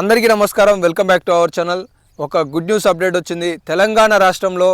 అందరికీ నమస్కారం. Welcome back to our channel ఒక గుడ్ న్యూస్ అప్డేట్ వచ్చింది. తెలంగాణ రాష్ట్రంలో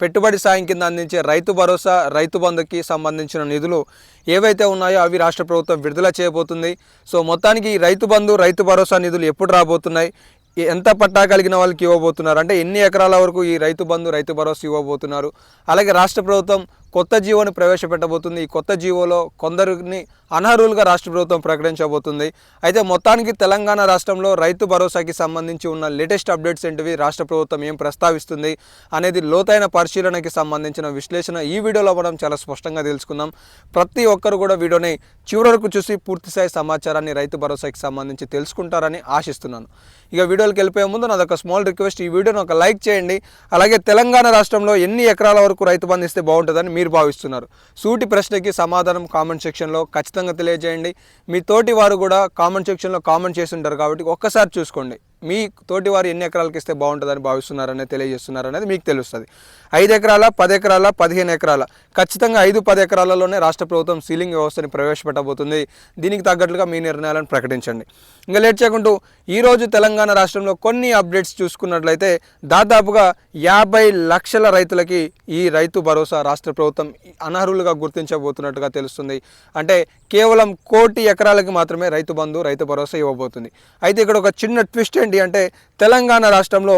పెట్టుబడి సాయం కింద అందించే రైతు భరోసా రైతు బంధుకి సంబంధించిన నిధులు ఏవైతే ఉన్నాయో అవి రాష్ట్ర ప్రభుత్వం విడుదల చేయబోతుంది. సో మొత్తానికి రైతు బంధు రైతు భరోసా నిధులు ఎప్పుడు రాబోతున్నాయి? ఎంత పట్టా కలిగిన వాళ్ళకి ఇవ్వబోతున్నారు? అంటే ఎన్ని ఎకరాల వరకు ఈ రైతు బంధు రైతు భరోసా ఇవ్వబోతున్నారు? అలాగే రాష్ట్ర ప్రభుత్వం కొత్త జీవోని ప్రవేశపెట్టబోతుంది. ఈ కొత్త జీవోలో కొందరిని అనర్హులుగా రాష్ట్ర ప్రభుత్వం ప్రకటించబోతుంది. అయితే మొత్తానికి తెలంగాణ రాష్ట్రంలో రైతు భరోసాకి సంబంధించి ఉన్న లేటెస్ట్ అప్డేట్స్ ఏంటివి రాష్ట్ర ప్రభుత్వం ఏం ప్రస్తావిస్తుంది అనేది లోతైన పరిశీలనకి సంబంధించిన విశ్లేషణ ఈ వీడియోలో మనం చాలా స్పష్టంగా తెలుసుకుందాం. ప్రతి ఒక్కరు కూడా వీడియోని చివరి వరకు చూసి పూర్తిస్థాయి సమాచారాన్ని రైతు భరోసాకి సంబంధించి తెలుసుకుంటారని ఆశిస్తున్నాను. ఇక వీడియోకి వెళ్ళిపోయే ముందు నాదొక స్మాల్ రిక్వెస్ట్ ఈ వీడియోని ఒక లైక్ చేయండి. అలాగే తెలంగాణ రాష్ట్రంలో ఎన్ని ఎకరాల వరకు రైతు బంధిస్తే బాగుంటుందని మీరు భావిస్తున్నారు. సూటి ప్రశ్నకి సమాధానం కామెంట్ సెక్షన్లో ఖచ్చితంగా తెలియజేయండి. మీ తోటి వారు కూడా కామెంట్ సెక్షన్లో కామెంట్ చేసి ఉంటారు కాబట్టి ఒక్కసారి చూసుకోండి. మీ తోటి వారు ఎన్ని ఎకరాలకి ఇస్తే బాగుంటుందని భావిస్తున్నారనేది తెలియజేస్తున్నారనేది మీకు తెలుస్తుంది. ఐదు ఎకరాల పది ఎకరాల పదిహేను ఎకరాల? ఖచ్చితంగా ఐదు పది ఎకరాలలోనే రాష్ట్ర ప్రభుత్వం సీలింగ్ వ్యవస్థని ప్రవేశపెట్టబోతుంది. దీనికి తగ్గట్లుగా మీ నిర్ణయాలను ప్రకటించండి. ఇంకా లేట్ చేయకుండా ఈరోజు తెలంగాణ రాష్ట్రంలో కొన్ని అప్డేట్స్ చూసుకున్నట్లయితే దాదాపుగా యాభై లక్షల రైతులకి ఈ రైతు భరోసా రాష్ట్ర ప్రభుత్వం అనర్హులుగా గుర్తించబోతున్నట్టుగా తెలుస్తుంది. అంటే కేవలం కోటి ఎకరాలకి మాత్రమే రైతు బంధు రైతు భరోసా ఇవ్వబోతుంది. అయితే ఇక్కడ ఒక చిన్న ట్విస్ట్ ఏంటి అంటే తెలంగాణ రాష్ట్రంలో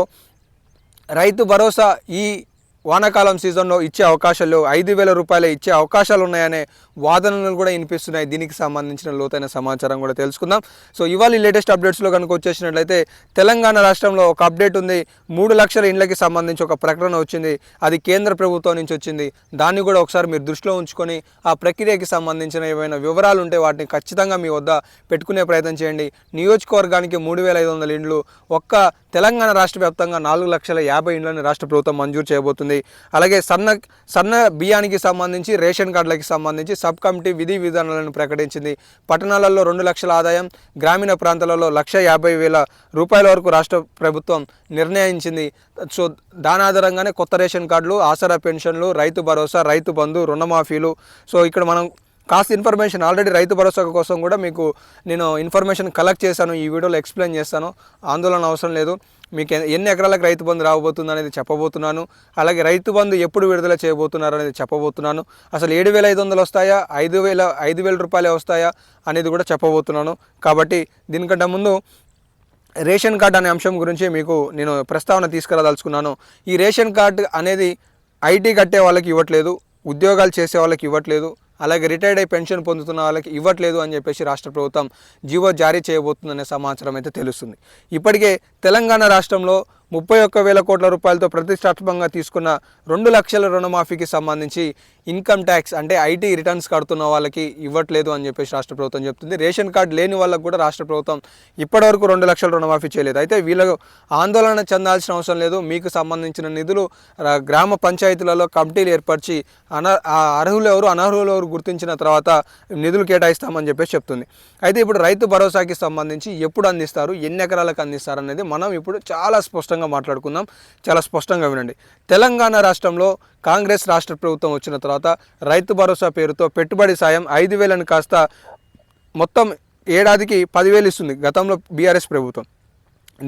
రైతు భరోసా ఈ వానాకాలం సీజన్లో ఇచ్చే అవకాశాలు ఐదు వేల రూపాయలు ఇచ్చే అవకాశాలు ఉన్నాయనే వాదనలు కూడా వినిపిస్తున్నాయి. దీనికి సంబంధించిన లోతైన సమాచారం కూడా తెలుసుకుందాం. సో ఇవాళ లేటెస్ట్ అప్డేట్స్లో కనుక వచ్చేసినట్లయితే తెలంగాణ రాష్ట్రంలో ఒక అప్డేట్ ఉంది. మూడు లక్షల ఇండ్లకి సంబంధించి ఒక ప్రకటన వచ్చింది. అది కేంద్ర ప్రభుత్వం నుంచి వచ్చింది. దాన్ని కూడా ఒకసారి మీరు దృష్టిలో ఉంచుకొని ఆ ప్రక్రియకి సంబంధించిన ఏమైనా వివరాలు ఉంటే వాటిని ఖచ్చితంగా మీ వద్ద పెట్టుకునే ప్రయత్నం చేయండి. నియోజకవర్గానికి మూడు వేల ఐదు వందల ఇండ్లు ఒక్క తెలంగాణ రాష్ట్ర వ్యాప్తంగా నాలుగు లక్షల యాభై ఇండ్లను రాష్ట్ర ప్రభుత్వం మంజూరు చేయబోతుంది. అలాగే సన్న సన్న బియ్యానికి సంబంధించి రేషన్ కార్డులకి సంబంధించి సబ్ కమిటీ విధి విధానాలను ప్రకటించింది. పట్టణాలలో రెండు లక్షల ఆదాయం గ్రామీణ ప్రాంతాలలో లక్ష యాభై వేల రూపాయల వరకు రాష్ట్ర ప్రభుత్వం నిర్ణయించింది. సో దాని ఆధారంగానే కొత్త రేషన్ కార్డులు ఆసరా పెన్షన్లు రైతు భరోసా రైతు బంధు రుణమాఫీలు. సో ఇక్కడ మనం కాస్త ఇన్ఫర్మేషన్ ఆల్రెడీ రైతు భరోసా కోసం కూడా మీకు నేను ఇన్ఫర్మేషన్ కలెక్ట్ చేశాను ఈ వీడియోలో ఎక్స్ప్లెయిన్ చేస్తాను. ఆందోళన అవసరం లేదు. మీకు ఎన్ని ఎకరాలకు రైతు బంధు రాబోతుంది అనేది చెప్పబోతున్నాను. అలాగే రైతు బంధు ఎప్పుడు విడుదల చేయబోతున్నారు అనేది చెప్పబోతున్నాను. అసలు ఏడు వేల ఐదు వందలు వస్తాయా? ఐదు వేల ఐదు వేల రూపాయలే వస్తాయా అనేది కూడా చెప్పబోతున్నాను. కాబట్టి దీనికంటే ముందు రేషన్ కార్డ్ అనే అంశం గురించి మీకు నేను ప్రస్తావన తీసుకురాదలుచుకున్నాను ఈ రేషన్ కార్డు అనేది ఐటీ కట్టే వాళ్ళకి ఇవ్వట్లేదు. ఉద్యోగాలు చేసే వాళ్ళకి ఇవ్వట్లేదు. అలాగే రిటైర్డ్ అయి పెన్షన్ పొందుతున్న వాళ్ళకి ఇవ్వట్లేదు అని చెప్పేసి రాష్ట్ర ప్రభుత్వం జీవో జారీ చేయబోతుందనే సమాచారం అయితే తెలుస్తుంది. ఇప్పటికే తెలంగాణ రాష్ట్రంలో ముప్పై ఒక్క వేల కోట్ల రూపాయలతో ప్రతిష్టాత్మకంగా తీసుకున్న రెండు లక్షల రుణమాఫీకి సంబంధించి ఇన్కమ్ ట్యాక్స్ అంటే ఐటీ రిటర్న్స్ కడుతున్న వాళ్ళకి ఇవ్వట్లేదు అని చెప్పేసి రాష్ట్ర ప్రభుత్వం చెప్తుంది. రేషన్ కార్డు లేని వాళ్ళకు కూడా రాష్ట్ర ప్రభుత్వం ఇప్పటివరకు రెండు లక్షల రుణమాఫీ చేయలేదు. అయితే వీళ్ళకు ఆందోళన చెందాల్సిన అవసరం లేదు. మీకు సంబంధించిన నిధులు గ్రామ పంచాయతీలలో కమిటీలు ఏర్పరిచి అన ఆ అర్హులు ఎవరు అనర్హులు ఎవరు గుర్తించిన తర్వాత నిధులు కేటాయిస్తామని చెప్పేసి చెప్తుంది. అయితే ఇప్పుడు రైతు భరోసాకి సంబంధించి ఎప్పుడు అందిస్తారు ఎన్ని ఎకరాలకు అందిస్తారు అనేది మనం ఇప్పుడు చాలా స్పష్టంగా మాట్లాడుకుందాం. చాలా స్పష్టంగా వినండి. తెలంగాణ రాష్ట్రంలో కాంగ్రెస్ రాష్ట్ర ప్రభుత్వం వచ్చిన తర్వాత రైతు భరోసా పేరుతో పెట్టుబడి సాయం ఐదు వేలను కాస్త మొత్తం ఏడాదికి పదివేలు ఇస్తుంది గతంలో బీఆర్ఎస్ ప్రభుత్వం.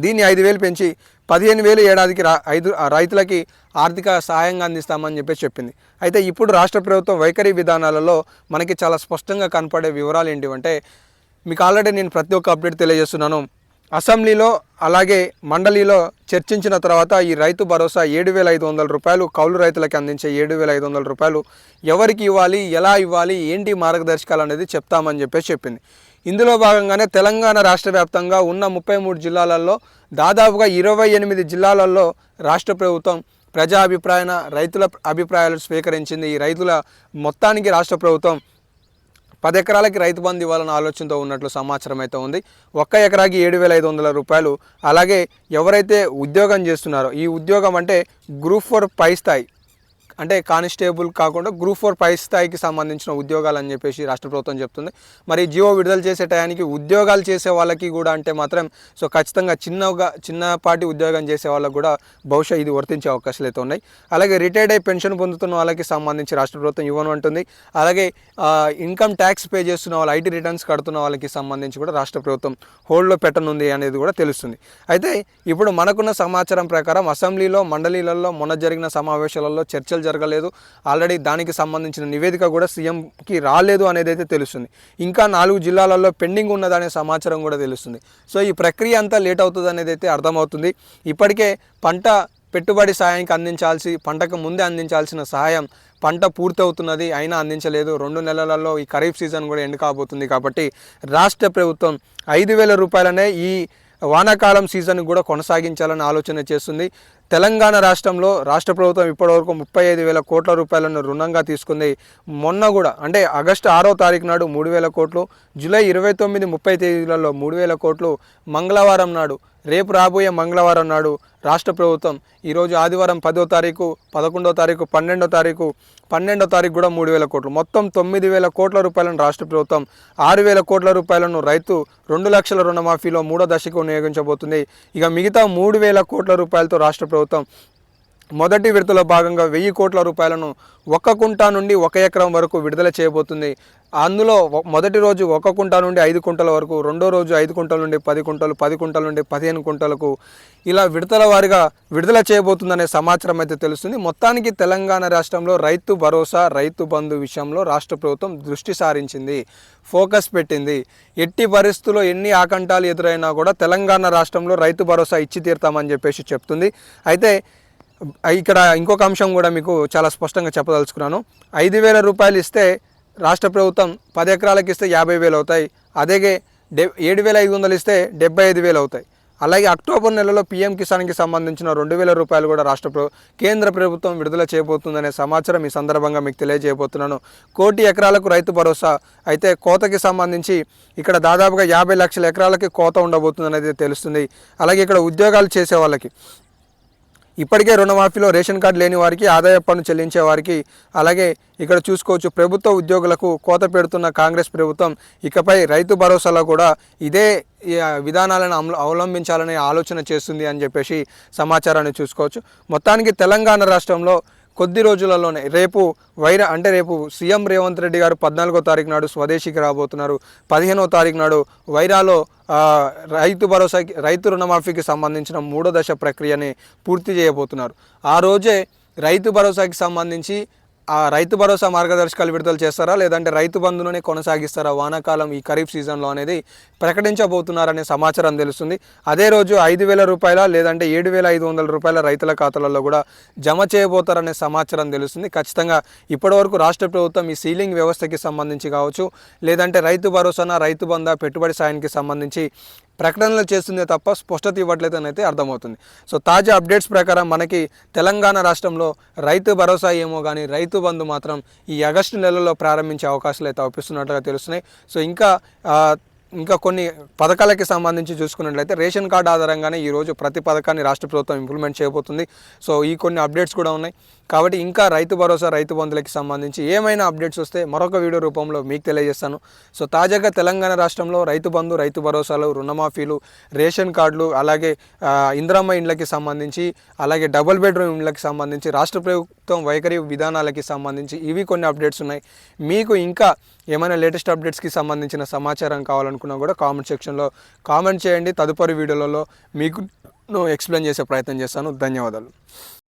దీన్ని ఐదు వేలు పెంచి పదిహేను వేలు ఏడాదికి రా ఐదు రైతులకి ఆర్థిక సహాయంగా అందిస్తామని చెప్పేసి చెప్పింది. అయితే ఇప్పుడు రాష్ట్ర ప్రభుత్వం వైఖరి విధానాలలో మనకి చాలా స్పష్టంగా కనపడే వివరాలు ఏంటివంటే మీకు ఆల్రెడీ నేను ప్రతి ఒక్క అప్డేట్ తెలియజేస్తున్నాను. అసెంబ్లీలో అలాగే మండలిలో చర్చించిన తర్వాత ఈ రైతు భరోసా ఏడు వేల ఐదు వందల రూపాయలు కౌలు రైతులకు అందించే ఏడు వేల ఐదు వందల రూపాయలు ఎవరికి ఇవ్వాలి ఎలా ఇవ్వాలి ఏంటి మార్గదర్శకాలు అనేది చెప్తామని చెప్పేసి చెప్పింది. ఇందులో భాగంగానే తెలంగాణ రాష్ట్ర వ్యాప్తంగా ఉన్న ముప్పై మూడు జిల్లాలలో దాదాపుగా ఇరవై ఎనిమిది జిల్లాలలో రాష్ట్ర ప్రభుత్వం ప్రజా అభిప్రాయాన రైతుల అభిప్రాయాలు స్వీకరించింది. ఈ రైతుల మొత్తానికి రాష్ట్ర ప్రభుత్వం పది ఎకరాలకి రైతు బంధు ఇవ్వాలన్న ఆలోచనతో ఉన్నట్లు సమాచారం అయితే ఉంది. ఒక్క ఎకరాకి ఏడు వేల ఐదు వందల రూపాయలు. అలాగే ఎవరైతే ఉద్యోగం చేస్తున్నారో ఈ ఉద్యోగం అంటే గ్రూప్ ఫోర్ పై స్థాయి అంటే కానిస్టేబుల్ కాకుండా గ్రూప్ ఫోర్ పై స్థాయికి సంబంధించిన ఉద్యోగాలు అని చెప్పేసి రాష్ట్ర ప్రభుత్వం చెప్తుంది. మరి జియో విడుదల చేసే టయానికి ఉద్యోగాలు చేసే వాళ్ళకి కూడా అంటే మాత్రం సో ఖచ్చితంగా చిన్నగా చిన్నపాటి ఉద్యోగం చేసే వాళ్ళకి కూడా బహుశా ఇది వర్తించే అవకాశాలు అయితే ఉన్నాయి. అలాగే రిటైర్డ్ అయి పెన్షన్ పొందుతున్న వాళ్ళకి సంబంధించి రాష్ట్ర ప్రభుత్వం ఇవ్వను అంటుంది. అలాగే ఇన్కమ్ ట్యాక్స్ పే చేస్తున్న వాళ్ళు ఐటీ రిటర్న్స్ కడుతున్న వాళ్ళకి సంబంధించి కూడా రాష్ట్ర ప్రభుత్వం హోల్డ్లో పెట్టనుంది అనేది కూడా తెలుస్తుంది. అయితే ఇప్పుడు మనకున్న సమాచారం ప్రకారం అసెంబ్లీలో మండలీలలో మొన్న జరిగిన సమావేశాలలో చర్చలు జరగలేదు. ఆల్రెడీ దానికి సంబంధించిన నివేదిక కూడా సీఎంకి రాలేదు అనేది అయితే తెలుస్తుంది. ఇంకా నాలుగు జిల్లాలలో పెండింగ్ ఉన్నదనే సమాచారం కూడా తెలుస్తుంది. సో ఈ ప్రక్రియ అంతా లేట్ అవుతుంది అనేది అయితే అర్థమవుతుంది. ఇప్పటికే పంట పెట్టుబడి సాయానికి అందించాల్సి పంటకు ముందే అందించాల్సిన సహాయం పంట పూర్తవుతున్నది అయినా అందించలేదు. రెండు నెలలలో ఈ ఖరీఫ్ సీజన్ కూడా ఎండ్ కాబోతుంది కాబట్టి రాష్ట్ర ప్రభుత్వం ఐదు వేల రూపాయలనే ఈ వానాకాలం సీజన్ కూడా కొనసాగించాలని ఆలోచన చేస్తుంది. తెలంగాణ రాష్ట్రంలో రాష్ట్ర ప్రభుత్వం ఇప్పటివరకు ముప్పై ఐదు వేల కోట్ల రూపాయలను రుణంగా తీసుకుంది. మొన్న కూడా అంటే ఆగస్టు ఆరో తారీఖు నాడు మూడు వేల కోట్లు జూలై ఇరవై తొమ్మిది ముప్పై తేదీలలో మూడు వేల కోట్లు మంగళవారం నాడు రేపు రాబోయే మంగళవారం నాడు రాష్ట్ర ప్రభుత్వం ఈరోజు ఆదివారం పదో తారీఖు పదకొండో తారీఖు పన్నెండో తారీఖు పన్నెండో తారీఖు కూడా మూడు వేల కోట్లు. మొత్తం తొమ్మిది వేల కోట్ల రూపాయలను రాష్ట్ర ప్రభుత్వం ఆరు వేల కోట్ల రూపాయలను రైతు రెండు లక్షల రుణమాఫీలో మూడో దశకు వినియోగించబోతుంది. ఇక మిగతా మూడు వేల కోట్ల రూపాయలతో రాష్ట్ర ప్రభుత్వం হতাম మొదటి విడతలో భాగంగా వెయ్యి కోట్ల రూపాయలను ఒక్క కుంటా నుండి ఒక ఎకరం వరకు విడుదల చేయబోతుంది. అందులో మొదటి రోజు ఒక కుంటా నుండి ఐదు కుంటల వరకు రెండో రోజు ఐదు కుంటల నుండి పది కుంటలు పది కుంటల నుండి పదిహేను కుంటలకు ఇలా విడతల వారిగా విడుదల చేయబోతుందనే సమాచారం అయితే తెలుస్తుంది. మొత్తానికి తెలంగాణ రాష్ట్రంలో రైతు భరోసా రైతు బంధు విషయంలో రాష్ట్ర ప్రభుత్వం దృష్టి సారించింది ఫోకస్ పెట్టింది. ఎట్టి పరిస్థితుల్లో ఎన్ని ఆకంఠాలు ఎదురైనా కూడా తెలంగాణ రాష్ట్రంలో రైతు భరోసా ఇచ్చి తీరుతామని చెప్పేసి చెప్తుంది. అయితే ఇక్కడ ఇంకొక అంశం కూడా మీకు చాలా స్పష్టంగా చెప్పదలుచుకున్నాను. ఐదు వేల రూపాయలు ఇస్తే రాష్ట్ర ప్రభుత్వం పది ఎకరాలకు ఇస్తే యాభై వేలు అవుతాయి. అదే డె ఏడు వేల ఐదు వందలు ఇస్తే డెబ్బై ఐదు వేలు అవుతాయి. అలాగే అక్టోబర్ నెలలో పీఎం కిసాన్కి సంబంధించిన రెండు వేల రూపాయలు కూడా రాష్ట్ర ప్రభు కేంద్ర ప్రభుత్వం విడుదల చేయబోతుందనే సమాచారం ఈ సందర్భంగా మీకు తెలియజేయబోతున్నాను. కోటి ఎకరాలకు రైతు భరోసా అయితే కోతకి సంబంధించి ఇక్కడ దాదాపుగా యాభై లక్షల ఎకరాలకి కోత ఉండబోతుందనేది తెలుస్తుంది. అలాగే ఇక్కడ ఉద్యోగాలు చేసే వాళ్ళకి ఇప్పటికే రుణమాఫీలో రేషన్ కార్డు లేని వారికి ఆదాయ పన్ను చెల్లించే వారికి అలాగే ఇక్కడ చూసుకోవచ్చు ప్రభుత్వ ఉద్యోగులకు కోత పెడుతున్న కాంగ్రెస్ ప్రభుత్వం. ఇకపై రైతు భరోసాలో కూడా ఇదే విధానాలను అమ అవలంబించాలనే ఆలోచన చేస్తుంది అని చెప్పేసి సమాచారాన్ని చూసుకోవచ్చు. మొత్తానికి తెలంగాణ రాష్ట్రంలో కొద్ది రోజులలోనే రేపు వైర అంటే రేపు సీఎం రేవంత్ రెడ్డి గారు పద్నాలుగో తారీఖు నాడు స్వదేశీకి రాబోతున్నారు. పదిహేనో తారీఖు నాడు వైరాలో రైతు భరోసాకి రైతు రుణమాఫీకి సంబంధించిన మూడో దశ ప్రక్రియని పూర్తి చేయబోతున్నారు. ఆ రోజే రైతు భరోసాకి సంబంధించి ఆ రైతు భరోసా మార్గదర్శకాలు విడుదల చేస్తారా? లేదంటే రైతు బంధులోనే కొనసాగిస్తారా? వానాకాలం ఈ ఖరీఫ్ సీజన్లో అనేది ప్రకటించబోతున్నారనే సమాచారం తెలుస్తుంది. అదే రోజు ఐదు వేల రూపాయల లేదంటే ఏడు వేల ఐదు వందల రూపాయల రైతుల ఖాతాలలో కూడా జమ చేయబోతారనే సమాచారం తెలుస్తుంది. ఖచ్చితంగా ఇప్పటివరకు రాష్ట్ర ప్రభుత్వం ఈ సీలింగ్ వ్యవస్థకి సంబంధించి కావచ్చు లేదంటే రైతు భరోసాన రైతు బంధ పెట్టుబడి సాయానికి సంబంధించి ప్రకటనలు చేస్తుందే తప్ప స్పష్టత ఇవ్వట్లేదు అని అయితే అర్థమవుతుంది. సో తాజా అప్డేట్స్ ప్రకారం మనకి తెలంగాణ రాష్ట్రంలో రైతు భరోసా ఏమో కానీ రైతు బంధు మాత్రం ఈ ఆగస్టు నెలలో ప్రారంభించే అవకాశాలు అయితే అవుపిస్తున్నట్లుగా తెలుస్తున్నాయి. సో ఇంకా ఇంకా కొన్ని పథకాలకి సంబంధించి చూసుకున్నట్లయితే రేషన్ కార్డు ఆధారంగానే ఈరోజు ప్రతి పథకాన్ని రాష్ట్ర ప్రభుత్వం ఇంప్లిమెంట్ చేయబోతుంది. సో ఈ కొన్ని అప్డేట్స్ కూడా ఉన్నాయి. కాబట్టి ఇంకా రైతు భరోసా రైతు బంధులకి సంబంధించి ఏమైనా అప్డేట్స్ వస్తే మరొక వీడియో రూపంలో మీకు తెలియజేస్తాను. సో తాజాగా తెలంగాణ రాష్ట్రంలో రైతు బంధు రైతు భరోసాలు రుణమాఫీలు రేషన్ కార్డులు అలాగే ఇంద్రమ్మ ఇందిరమ్మ ఇండ్లకి సంబంధించి అలాగే డబుల్ బెడ్రూమ్ ఇండ్లకి సంబంధించి రాష్ట్ర ప్రభుత్వం వైఖరి విధానాలకి సంబంధించి ఇవి కొన్ని అప్డేట్స్ ఉన్నాయి. మీకు ఇంకా ఏమైనా లేటెస్ట్ అప్డేట్స్కి సంబంధించిన సమాచారం కావాలనుకున్నా కూడా కామెంట్ సెక్షన్లో కామెంట్ చేయండి. తదుపరి వీడియోలలో మీకు ఎక్స్ప్లెయిన్ చేసే ప్రయత్నం చేస్తాను. ధన్యవాదాలు.